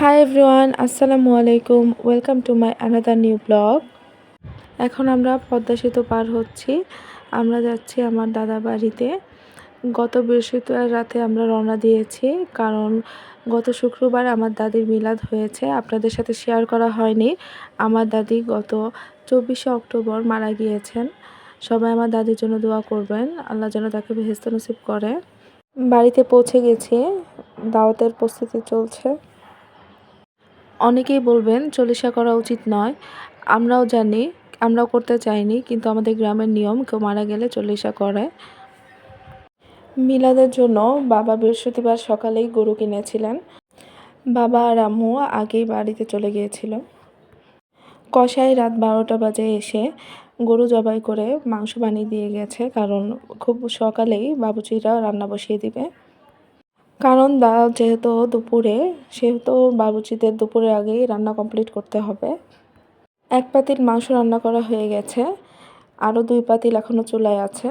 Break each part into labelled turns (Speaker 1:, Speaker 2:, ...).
Speaker 1: High everyone আসসালামু আলাইকুম welcome to my another new blog এখন আমরা পদ্মা সেতু পার হচ্ছি। আমরা যাচ্ছি আমার দাদা বাড়িতে। গত বৃহস্পতিবার রাতে আমরা রওনা দিয়েছি, কারণ গত শুক্রবার আমার দাদির মিলাদ হয়েছে। আপনাদের সাথে শেয়ার করা হয়নি। আমার দাদি গত চব্বিশে অক্টোবর মারা গিয়েছেন। সবাই আমার দাদির জন্য দোয়া করবেন। আল্লাহ যেন তাকে ভেস্ত নসিব করে। বাড়িতে পৌঁছে গেছি। দাওয়াতের প্রস্তুতি চলছে। অনেকেই বলবেন, চল্লিশা করা উচিত নয়। আমরাও জানি, আমরাও করতে চাইনি, কিন্তু আমাদের গ্রামের নিয়ম, কেউ মারা গেলে চল্লিশা করে। মিলাদের জন্য বাবা বৃহস্পতিবার সকালেই গরু কিনেছিলেন। বাবা আর আম্মু আগেই বাড়িতে চলে গিয়েছিল। কষাই রাত বারোটা বাজে এসে গরু জবাই করে মাংস বানিয়ে দিয়ে গেছে, কারণ খুব সকালেই বাবুচিরা রান্না বসিয়ে দিবে। কারণ দা যেহেতু দুপুরে, সেহেতু বাবুচিদের দুপুরের আগেই রান্না কমপ্লিট করতে হবে। এক পাতিল মাংস রান্না করা হয়ে গেছে, আরও দুই পাতিল এখনও চুলায় আছে।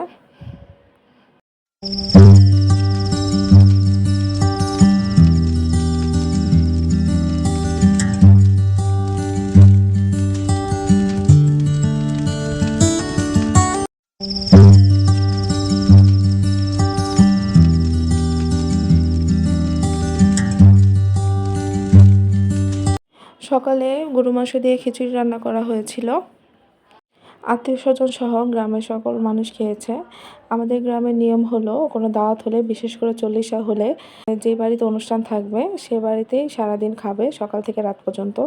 Speaker 1: সকালে গরু মাংস দিয়ে খিচুড়ি রান্না করা হয়েছিল। আত্মীয় স্বজন সহ গ্রামের সকল মানুষ খেয়েছে। আমাদের গ্রামের নিয়ম হলো, কোনো দাওয়াত হলে, বিশেষ করে চল্লিশা হলে, যে বাড়িতে অনুষ্ঠান থাকবে, সে বাড়িতেই সারাদিন খাবে সকাল থেকে রাত পর্যন্ত।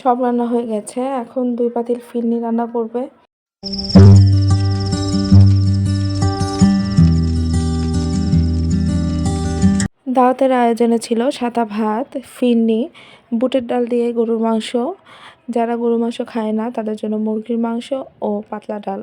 Speaker 1: সব রান্না হয়ে গেছে। এখন দুই পাতিল ফিরনি রান্না করবে। দাওয়াতের আয়োজনে ছিল সাদা ভাত, ফিরনি, বুটের ডাল দিয়ে গরুর মাংস। যারা গরুর মাংস খায় না, তাদের জন্য মুরগির মাংস ও পাতলা ডাল।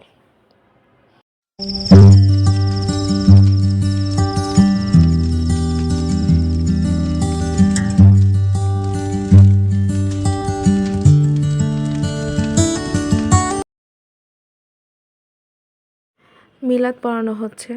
Speaker 1: মিলাদ পড়ানো হচ্ছে।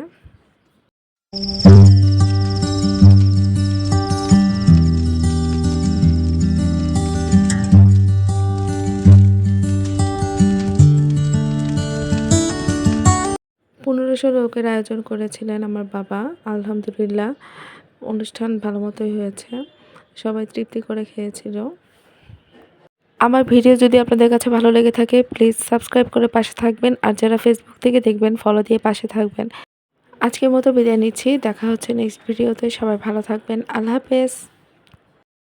Speaker 1: পনেরোশো লোকের আয়োজন করেছিলেন আমার বাবা। আলহামদুলিল্লাহ, অনুষ্ঠান ভালো মতোই হয়েছে। সবাই তৃপ্তি করে খেয়েছিল। আমার ভিডিও যদি আপনাদের কাছে ভালো লেগে থাকে প্লিজ সাবস্ক্রাইব করে পাশে থাকবেন। আর যারা ফেসবুক থেকে দেখবেন ফলো দিয়ে পাশে থাকবেন। আজকের মতো বিদায় নিচ্ছি। দেখা হচ্ছে নেক্সট ভিডিওতে সবাই ভালো থাকবেন। আল্লাহ হাফেজ।